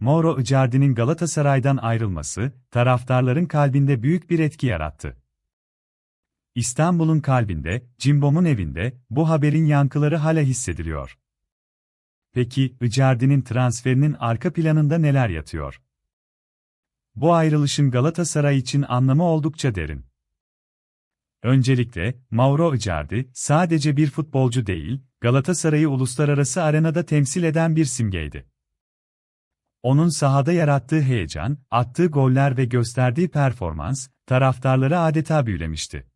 Mauro Icardi'nin Galatasaray'dan ayrılması, taraftarların kalbinde büyük bir etki yarattı. İstanbul'un kalbinde, Cimbom'un evinde, bu haberin yankıları hala hissediliyor. Peki, Icardi'nin transferinin arka planında neler yatıyor? Bu ayrılışın Galatasaray için anlamı oldukça derin. Öncelikle, Mauro Icardi, sadece bir futbolcu değil, Galatasaray'ı uluslararası arenada temsil eden bir simgeydi. Onun sahada yarattığı heyecan, attığı goller ve gösterdiği performans, taraftarları adeta büyülemişti.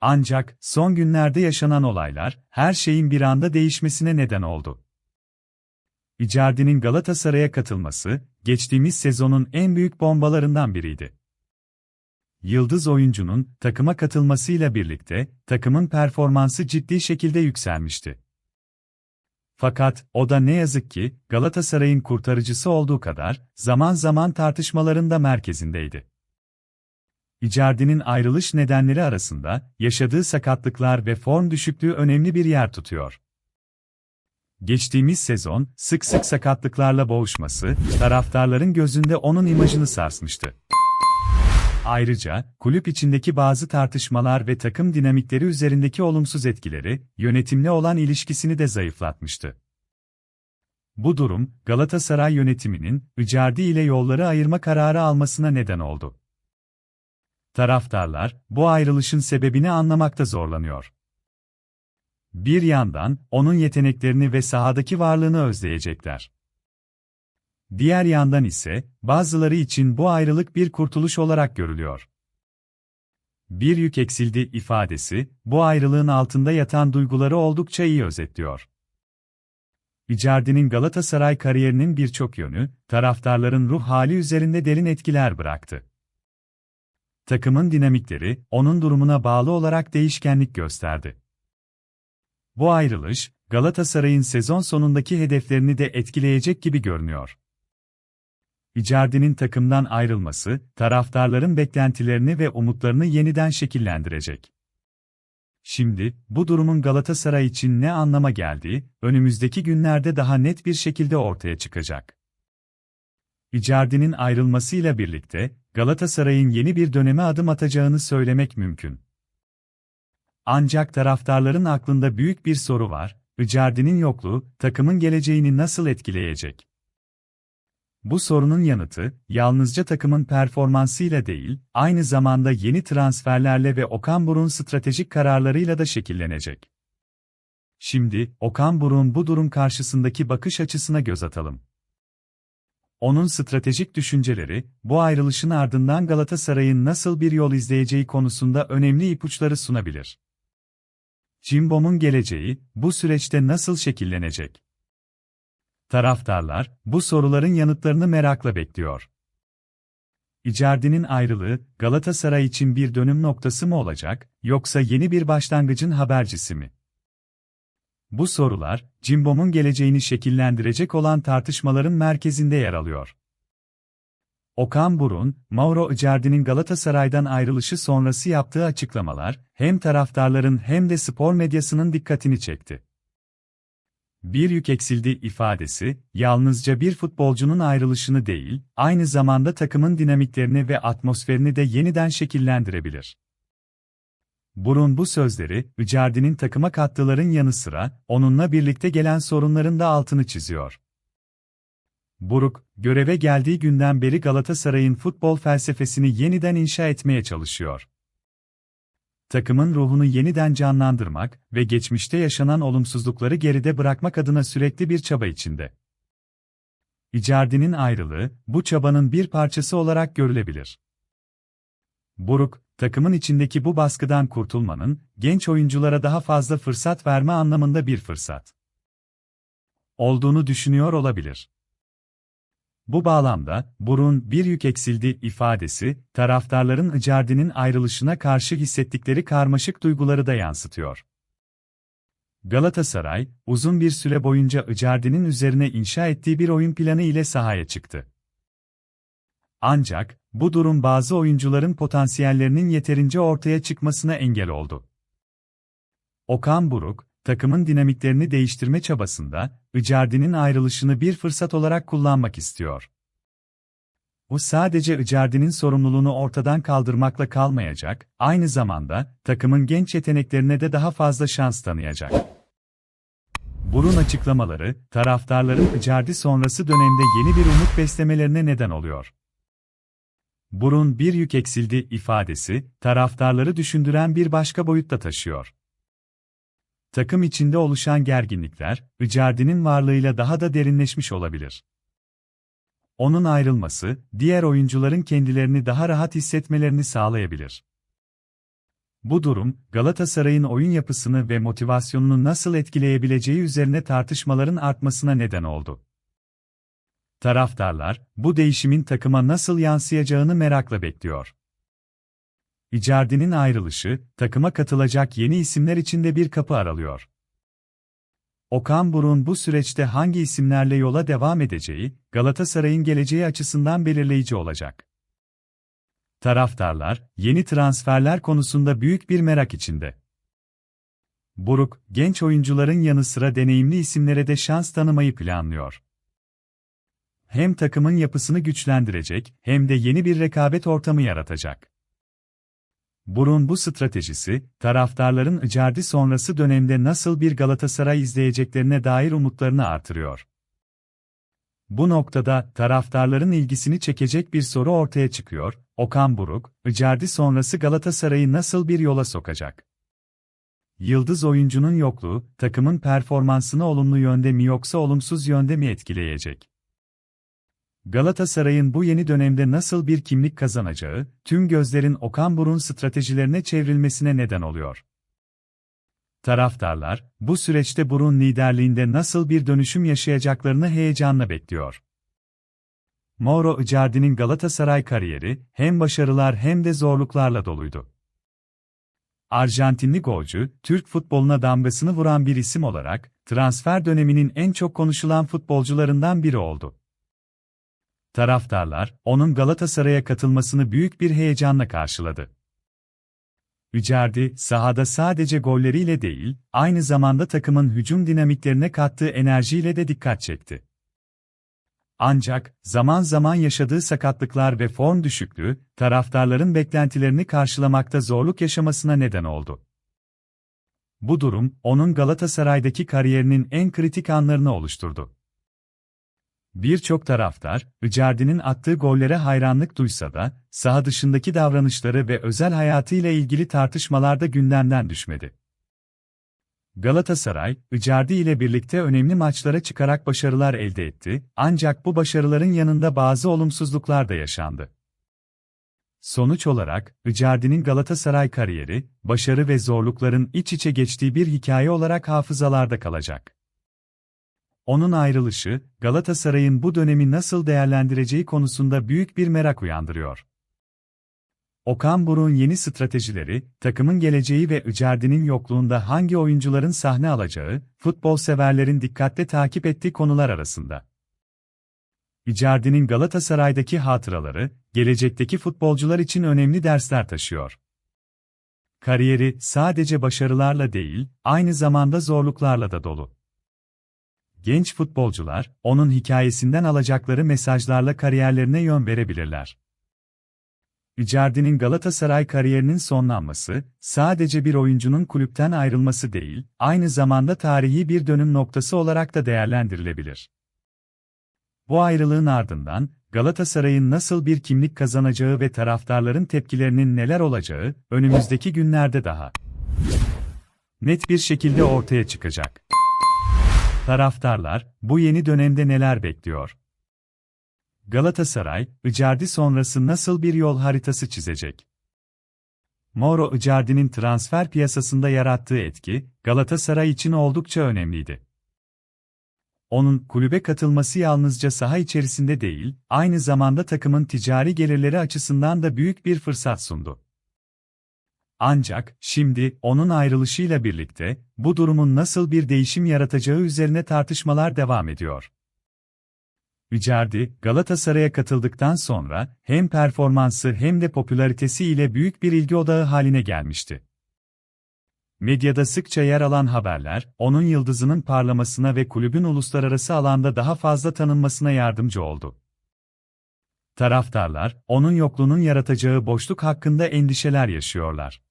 Ancak, son günlerde yaşanan olaylar, her şeyin bir anda değişmesine neden oldu. Icardi'nin Galatasaray'a katılması, geçtiğimiz sezonun en büyük bombalarından biriydi. Yıldız oyuncunun takıma katılmasıyla birlikte takımın performansı ciddi şekilde yükselmişti. Fakat o da ne yazık ki Galatasaray'ın kurtarıcısı olduğu kadar zaman zaman tartışmaların da merkezindeydi. Icardi'nin ayrılış nedenleri arasında yaşadığı sakatlıklar ve form düşüklüğü önemli bir yer tutuyor. Geçtiğimiz sezon sık sık sakatlıklarla boğuşması taraftarların gözünde onun imajını sarsmıştı. Ayrıca, kulüp içindeki bazı tartışmalar ve takım dinamikleri üzerindeki olumsuz etkileri, yönetimle olan ilişkisini de zayıflatmıştı. Bu durum, Galatasaray yönetiminin, Icardi ile yolları ayırma kararı almasına neden oldu. Taraftarlar, bu ayrılışın sebebini anlamakta zorlanıyor. Bir yandan, onun yeteneklerini ve sahadaki varlığını özleyecekler. Diğer yandan ise, bazıları için bu ayrılık bir kurtuluş olarak görülüyor. Bir yük eksildi ifadesi, bu ayrılığın altında yatan duyguları oldukça iyi özetliyor. Icardi'nin Galatasaray kariyerinin birçok yönü, taraftarların ruh hali üzerinde derin etkiler bıraktı. Takımın dinamikleri, onun durumuna bağlı olarak değişkenlik gösterdi. Bu ayrılış, Galatasaray'ın sezon sonundaki hedeflerini de etkileyecek gibi görünüyor. Icardi'nin takımdan ayrılması, taraftarların beklentilerini ve umutlarını yeniden şekillendirecek. Şimdi, bu durumun Galatasaray için ne anlama geldiği, önümüzdeki günlerde daha net bir şekilde ortaya çıkacak. Icardi'nin ayrılmasıyla birlikte, Galatasaray'ın yeni bir döneme adım atacağını söylemek mümkün. Ancak taraftarların aklında büyük bir soru var, Icardi'nin yokluğu, takımın geleceğini nasıl etkileyecek? Bu sorunun yanıtı, yalnızca takımın performansıyla değil, aynı zamanda yeni transferlerle ve Okan Buruk'un stratejik kararlarıyla da şekillenecek. Şimdi, Okan Buruk'un bu durum karşısındaki bakış açısına göz atalım. Onun stratejik düşünceleri, bu ayrılışın ardından Galatasaray'ın nasıl bir yol izleyeceği konusunda önemli ipuçları sunabilir. Cimbom'un geleceği, bu süreçte nasıl şekillenecek? Taraftarlar, bu soruların yanıtlarını merakla bekliyor. Icardi'nin ayrılığı, Galatasaray için bir dönüm noktası mı olacak, yoksa yeni bir başlangıcın habercisi mi? Bu sorular, Cimbom'un geleceğini şekillendirecek olan tartışmaların merkezinde yer alıyor. Okan Burun, Mauro Icardi'nin Galatasaray'dan ayrılışı sonrası yaptığı açıklamalar, hem taraftarların hem de spor medyasının dikkatini çekti. Bir yük eksildi ifadesi, yalnızca bir futbolcunun ayrılışını değil, aynı zamanda takımın dinamiklerini ve atmosferini de yeniden şekillendirebilir. Burun bu sözleri, Icardi'nin takıma kattıların yanı sıra, onunla birlikte gelen sorunların da altını çiziyor. Buruk, göreve geldiği günden beri Galatasaray'ın futbol felsefesini yeniden inşa etmeye çalışıyor. Takımın ruhunu yeniden canlandırmak ve geçmişte yaşanan olumsuzlukları geride bırakmak adına sürekli bir çaba içinde. Icardi'nin ayrılığı, bu çabanın bir parçası olarak görülebilir. Buruk, takımın içindeki bu baskıdan kurtulmanın, genç oyunculara daha fazla fırsat verme anlamında bir fırsat olduğunu düşünüyor olabilir. Bu bağlamda, burun bir yük eksildi ifadesi, taraftarların Icardi'nin ayrılışına karşı hissettikleri karmaşık duyguları da yansıtıyor. Galatasaray, uzun bir süre boyunca Icardi'nin üzerine inşa ettiği bir oyun planı ile sahaya çıktı. Ancak, bu durum bazı oyuncuların potansiyellerinin yeterince ortaya çıkmasına engel oldu. Okan Buruk, takımın dinamiklerini değiştirme çabasında, Icardi'nin ayrılışını bir fırsat olarak kullanmak istiyor. Bu sadece Icardi'nin sorumluluğunu ortadan kaldırmakla kalmayacak, aynı zamanda takımın genç yeteneklerine de daha fazla şans tanıyacak. Burun açıklamaları, taraftarların Icardi sonrası dönemde yeni bir umut beslemelerine neden oluyor. Burun bir yük eksildi ifadesi, taraftarları düşündüren bir başka boyutta taşıyor. Takım içinde oluşan gerginlikler, Icardi'nin varlığıyla daha da derinleşmiş olabilir. Onun ayrılması, diğer oyuncuların kendilerini daha rahat hissetmelerini sağlayabilir. Bu durum, Galatasaray'ın oyun yapısını ve motivasyonunu nasıl etkileyebileceği üzerine tartışmaların artmasına neden oldu. Taraftarlar, bu değişimin takıma nasıl yansıyacağını merakla bekliyor. Icardi'nin ayrılışı, takıma katılacak yeni isimler için de bir kapı aralıyor. Okan Buruk'un bu süreçte hangi isimlerle yola devam edeceği, Galatasaray'ın geleceği açısından belirleyici olacak. Taraftarlar, yeni transferler konusunda büyük bir merak içinde. Buruk, genç oyuncuların yanı sıra deneyimli isimlere de şans tanımayı planlıyor. Hem takımın yapısını güçlendirecek, hem de yeni bir rekabet ortamı yaratacak. Burun bu stratejisi, taraftarların Icardi sonrası dönemde nasıl bir Galatasaray izleyeceklerine dair umutlarını artırıyor. Bu noktada taraftarların ilgisini çekecek bir soru ortaya çıkıyor. Okan Buruk, Icardi sonrası Galatasaray'ı nasıl bir yola sokacak? Yıldız oyuncunun yokluğu, takımın performansını olumlu yönde mi yoksa olumsuz yönde mi etkileyecek? Galatasaray'ın bu yeni dönemde nasıl bir kimlik kazanacağı, tüm gözlerin Okan Buruk'un stratejilerine çevrilmesine neden oluyor. Taraftarlar, bu süreçte Burun liderliğinde nasıl bir dönüşüm yaşayacaklarını heyecanla bekliyor. Mauro Icardi'nin Galatasaray kariyeri, hem başarılar hem de zorluklarla doluydu. Arjantinli golcü, Türk futboluna damgasını vuran bir isim olarak, transfer döneminin en çok konuşulan futbolcularından biri oldu. Taraftarlar, onun Galatasaray'a katılmasını büyük bir heyecanla karşıladı. Icardi, sahada sadece golleriyle değil, aynı zamanda takımın hücum dinamiklerine kattığı enerjiyle de dikkat çekti. Ancak, zaman zaman yaşadığı sakatlıklar ve form düşüklüğü, taraftarların beklentilerini karşılamakta zorluk yaşamasına neden oldu. Bu durum, onun Galatasaray'daki kariyerinin en kritik anlarını oluşturdu. Birçok taraftar, Icardi'nin attığı gollere hayranlık duysa da, saha dışındaki davranışları ve özel hayatıyla ilgili tartışmalarda gündemden düşmedi. Galatasaray, Icardi ile birlikte önemli maçlara çıkarak başarılar elde etti, ancak bu başarıların yanında bazı olumsuzluklar da yaşandı. Sonuç olarak, Icardi'nin Galatasaray kariyeri, başarı ve zorlukların iç içe geçtiği bir hikaye olarak hafızalarda kalacak. Onun ayrılışı, Galatasaray'ın bu dönemi nasıl değerlendireceği konusunda büyük bir merak uyandırıyor. Okan Buruk'un yeni stratejileri, takımın geleceği ve Icardi'nin yokluğunda hangi oyuncuların sahne alacağı, futbol severlerin dikkatle takip ettiği konular arasında. Icardi'nin Galatasaray'daki hatıraları, gelecekteki futbolcular için önemli dersler taşıyor. Kariyeri sadece başarılarla değil, aynı zamanda zorluklarla da dolu. Genç futbolcular, onun hikayesinden alacakları mesajlarla kariyerlerine yön verebilirler. Icardi'nin Galatasaray kariyerinin sonlanması, sadece bir oyuncunun kulüpten ayrılması değil, aynı zamanda tarihi bir dönüm noktası olarak da değerlendirilebilir. Bu ayrılığın ardından, Galatasaray'ın nasıl bir kimlik kazanacağı ve taraftarların tepkilerinin neler olacağı, önümüzdeki günlerde daha net bir şekilde ortaya çıkacak. Taraftarlar, bu yeni dönemde neler bekliyor? Galatasaray, Icardi sonrası nasıl bir yol haritası çizecek? Mauro Icardi'nin transfer piyasasında yarattığı etki, Galatasaray için oldukça önemliydi. Onun kulübe katılması yalnızca saha içerisinde değil, aynı zamanda takımın ticari gelirleri açısından da büyük bir fırsat sundu. Ancak, şimdi, onun ayrılışıyla birlikte, bu durumun nasıl bir değişim yaratacağı üzerine tartışmalar devam ediyor. Icardi, Galatasaray'a katıldıktan sonra, hem performansı hem de popülaritesi ile büyük bir ilgi odağı haline gelmişti. Medyada sıkça yer alan haberler, onun yıldızının parlamasına ve kulübün uluslararası alanda daha fazla tanınmasına yardımcı oldu. Taraftarlar, onun yokluğunun yaratacağı boşluk hakkında endişeler yaşıyorlar.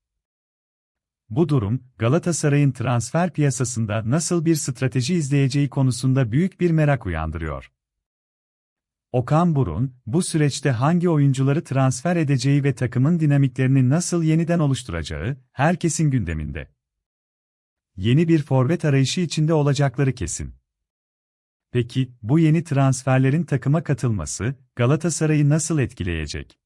Bu durum, Galatasaray'ın transfer piyasasında nasıl bir strateji izleyeceği konusunda büyük bir merak uyandırıyor. Okan Burun, bu süreçte hangi oyuncuları transfer edeceği ve takımın dinamiklerini nasıl yeniden oluşturacağı, herkesin gündeminde. Yeni bir forvet arayışı içinde olacakları kesin. Peki, bu yeni transferlerin takıma katılması, Galatasaray'ı nasıl etkileyecek?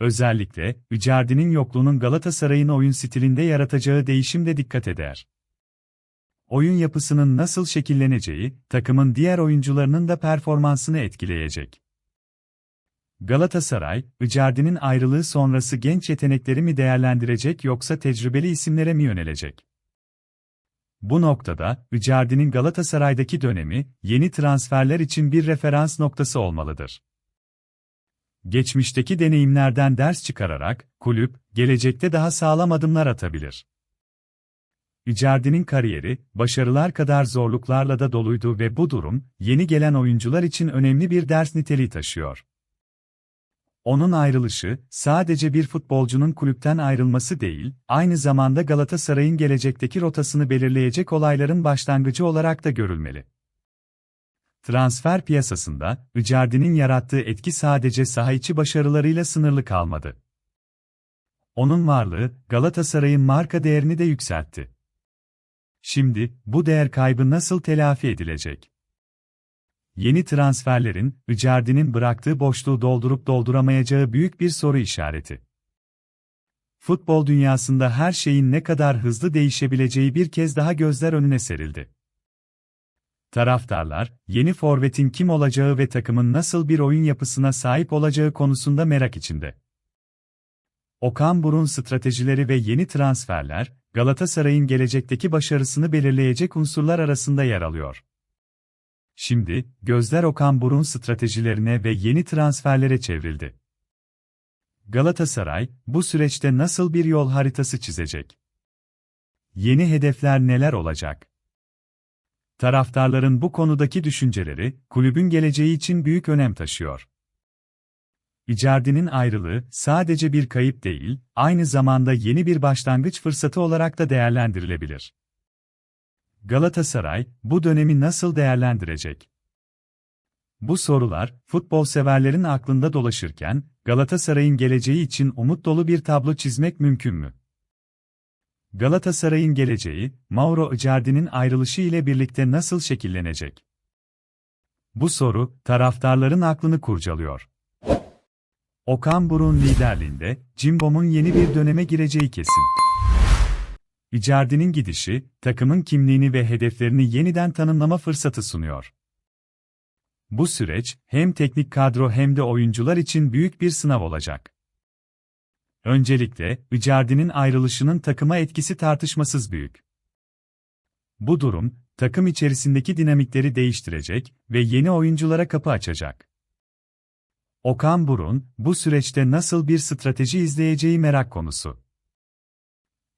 Özellikle, Icardi'nin yokluğunun Galatasaray'ın oyun stilinde yaratacağı değişimde dikkat eder. Oyun yapısının nasıl şekilleneceği, takımın diğer oyuncularının da performansını etkileyecek. Galatasaray, Icardi'nin ayrılığı sonrası genç yetenekleri mi değerlendirecek yoksa tecrübeli isimlere mi yönelecek? Bu noktada, Icardi'nin Galatasaray'daki dönemi, yeni transferler için bir referans noktası olmalıdır. Geçmişteki deneyimlerden ders çıkararak, kulüp, gelecekte daha sağlam adımlar atabilir. Icardi'nin kariyeri, başarılar kadar zorluklarla da doluydu ve bu durum, yeni gelen oyuncular için önemli bir ders niteliği taşıyor. Onun ayrılışı, sadece bir futbolcunun kulüpten ayrılması değil, aynı zamanda Galatasaray'ın gelecekteki rotasını belirleyecek olayların başlangıcı olarak da görülmeli. Transfer piyasasında, Icardi'nin yarattığı etki sadece saha içi başarılarıyla sınırlı kalmadı. Onun varlığı, Galatasaray'ın marka değerini de yükseltti. Şimdi, bu değer kaybı nasıl telafi edilecek? Yeni transferlerin, Icardi'nin bıraktığı boşluğu doldurup dolduramayacağı büyük bir soru işareti. Futbol dünyasında her şeyin ne kadar hızlı değişebileceği bir kez daha gözler önüne serildi. Taraftarlar, yeni forvetin kim olacağı ve takımın nasıl bir oyun yapısına sahip olacağı konusunda merak içinde. Okan Burun stratejileri ve yeni transferler, Galatasaray'ın gelecekteki başarısını belirleyecek unsurlar arasında yer alıyor. Şimdi, gözler Okan Burun stratejilerine ve yeni transferlere çevrildi. Galatasaray, bu süreçte nasıl bir yol haritası çizecek? Yeni hedefler neler olacak? Taraftarların bu konudaki düşünceleri, kulübün geleceği için büyük önem taşıyor. Icardi'nin ayrılığı sadece bir kayıp değil, aynı zamanda yeni bir başlangıç fırsatı olarak da değerlendirilebilir. Galatasaray bu dönemi nasıl değerlendirecek? Bu sorular futbol severlerin aklında dolaşırken Galatasaray'ın geleceği için umut dolu bir tablo çizmek mümkün mü? Galatasaray'ın geleceği Mauro Icardi'nin ayrılışı ile birlikte nasıl şekillenecek? Bu soru taraftarların aklını kurcalıyor. Okan Burun liderliğinde, Cimbom'un yeni bir döneme gireceği kesin. Icardi'nin gidişi, takımın kimliğini ve hedeflerini yeniden tanımlama fırsatı sunuyor. Bu süreç, hem teknik kadro hem de oyuncular için büyük bir sınav olacak. Öncelikle, Icardi'nin ayrılışının takıma etkisi tartışmasız büyük. Bu durum, takım içerisindeki dinamikleri değiştirecek ve yeni oyunculara kapı açacak. Okan Burun, bu süreçte nasıl bir strateji izleyeceği merak konusu.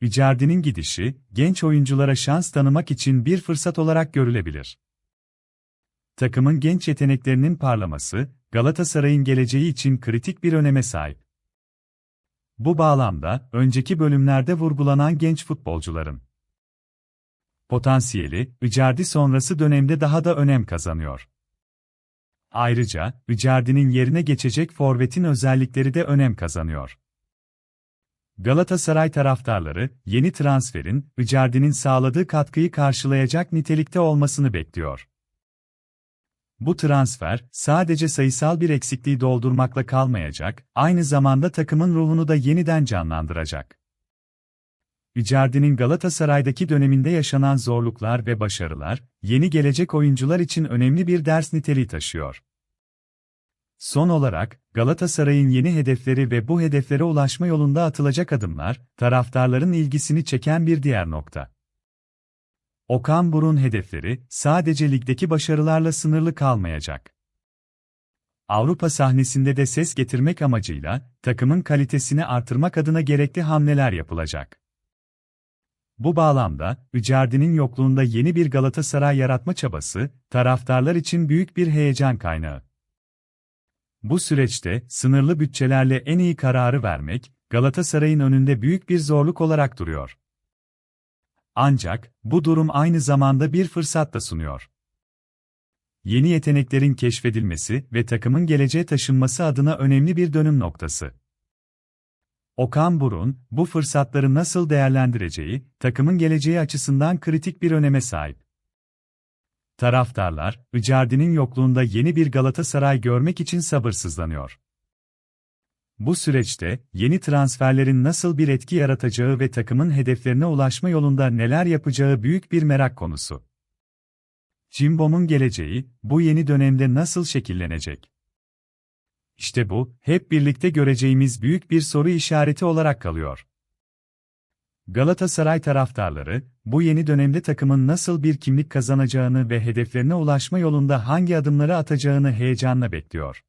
Icardi'nin gidişi, genç oyunculara şans tanımak için bir fırsat olarak görülebilir. Takımın genç yeteneklerinin parlaması, Galatasaray'ın geleceği için kritik bir öneme sahip. Bu bağlamda, önceki bölümlerde vurgulanan genç futbolcuların potansiyeli, Icardi sonrası dönemde daha da önem kazanıyor. Ayrıca, Icardi'nin yerine geçecek forvetin özellikleri de önem kazanıyor. Galatasaray taraftarları, yeni transferin, Icardi'nin sağladığı katkıyı karşılayacak nitelikte olmasını bekliyor. Bu transfer, sadece sayısal bir eksikliği doldurmakla kalmayacak, aynı zamanda takımın ruhunu da yeniden canlandıracak. Icardi'nin Galatasaray'daki döneminde yaşanan zorluklar ve başarılar, yeni gelecek oyuncular için önemli bir ders niteliği taşıyor. Son olarak, Galatasaray'ın yeni hedefleri ve bu hedeflere ulaşma yolunda atılacak adımlar, taraftarların ilgisini çeken bir diğer nokta. Okan Burun hedefleri, sadece ligdeki başarılarla sınırlı kalmayacak. Avrupa sahnesinde de ses getirmek amacıyla, takımın kalitesini artırmak adına gerekli hamleler yapılacak. Bu bağlamda, Icardi'nin yokluğunda yeni bir Galatasaray yaratma çabası, taraftarlar için büyük bir heyecan kaynağı. Bu süreçte, sınırlı bütçelerle en iyi kararı vermek, Galatasaray'ın önünde büyük bir zorluk olarak duruyor. Ancak, bu durum aynı zamanda bir fırsat da sunuyor. Yeni yeteneklerin keşfedilmesi ve takımın geleceğe taşınması adına önemli bir dönüm noktası. Okan Burun, bu fırsatları nasıl değerlendireceği, takımın geleceği açısından kritik bir öneme sahip. Taraftarlar, Icardi'nin yokluğunda yeni bir Galatasaray görmek için sabırsızlanıyor. Bu süreçte, yeni transferlerin nasıl bir etki yaratacağı ve takımın hedeflerine ulaşma yolunda neler yapacağı büyük bir merak konusu. Cimbom'un geleceği, bu yeni dönemde nasıl şekillenecek? İşte bu, hep birlikte göreceğimiz büyük bir soru işareti olarak kalıyor. Galatasaray taraftarları, bu yeni dönemde takımın nasıl bir kimlik kazanacağını ve hedeflerine ulaşma yolunda hangi adımları atacağını heyecanla bekliyor.